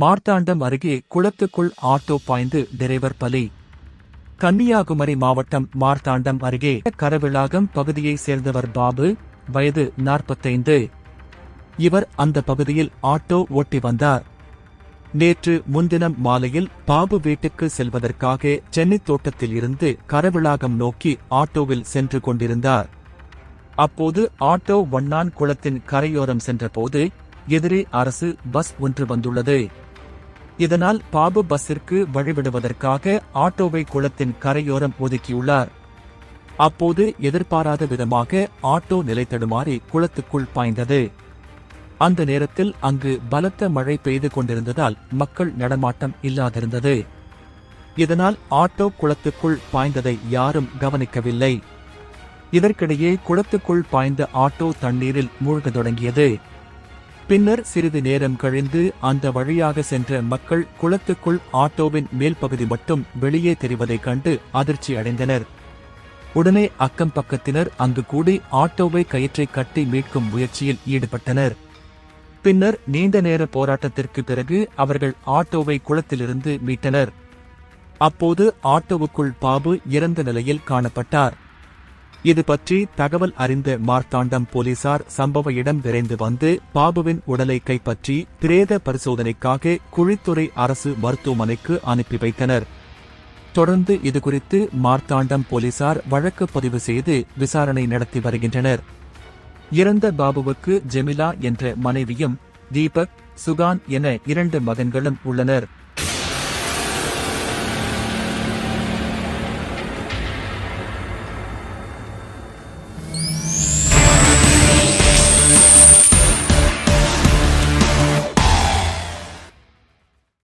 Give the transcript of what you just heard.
மார்த்தாண்டம் அருகே குளத்துக்குள் ஆட்டோ பாய்ந்து டிரைவர் பலி. கன்னியாகுமரி மாவட்டம் மார்த்தாண்டம் அருகே கரவிளாகம் பகுதியைச் சேர்ந்தவர் பாபு வயது நாற்பத்தைந்து. இவர் அந்த பகுதியில் ஆட்டோ ஓட்டி வந்தார். நேற்று முன்தினம் மாலையில் பாபு வீட்டுக்கு செல்வதற்காக சென்னை தோட்டத்தில் இருந்து கரவிளாகம் நோக்கி ஆட்டோவில் சென்று கொண்டிருந்தார். அப்போது ஆட்டோ வண்ணான் குளத்தின் கரையோரம் சென்றபோது எதிரே அரசு பஸ் ஒன்று வந்துள்ளது. இதனால் பாபு பஸ்ஸிற்கு வழிவிடுவதற்காக ஆட்டோவை குளத்தின் கரையோரம் ஒதுக்கியுள்ளார். அப்போது எதிர்பாராத விதமாக ஆட்டோ நிலை தடுமாறி குளத்துக்குள் பாய்ந்தது. அந்த நேரத்தில் அங்கு பலத்த மழை பெய்து கொண்டிருந்ததால் மக்கள் நடமாட்டம் இல்லாதிருந்தது. இதனால் ஆட்டோ குளத்துக்குள் பாய்ந்ததை யாரும் கவனிக்கவில்லை. இதற்கிடையே குளத்துக்குள் பாய்ந்த ஆட்டோ தண்ணீரில் மூழ்கத் தொடங்கியது. பின்னர் சிறிது நேரம் கழிந்து அந்த வழியாக சென்ற மக்கள் குளத்துக்குள் ஆட்டோவின் மேல் பகுதி மட்டும் வெளியே தெரிவதைக் கண்டு அதிர்ச்சி அடைந்தனர். உடனே அக்கம் பக்கத்தினர் அங்கு கூடி ஆட்டோவை கயிற்றை கட்டி மீட்கும் முயற்சியில் ஈடுபட்டனர். பின்னர் நீண்ட நேர போராட்டத்திற்கு பிறகு அவர்கள் ஆட்டோவை குளத்திலிருந்து மீட்டனர். அப்போது ஆட்டோவுக்குள் பாபு இறந்த நிலையில் காணப்பட்டார். இது பற்றி தகவல் அறிந்த மார்த்தாண்டம் போலீசார் சம்பவ இடம் விரைந்து வந்து பாபுவின் உடலை கைப்பற்றி பிரேத பரிசோதனைக்காக குழித்துறை அரசு மருத்துவமனைக்கு அனுப்பி வைத்தனர். தொடர்ந்து இதுகுறித்து மார்த்தாண்டம் போலீசார் வழக்கு பதிவு செய்து விசாரணை நடத்தி வருகின்றனர். இறந்த பாபுவுக்கு ஜெமிலா என்ற மனைவியும் தீபக் சுகான் என இரண்டு மகன்களும் உள்ளனர்.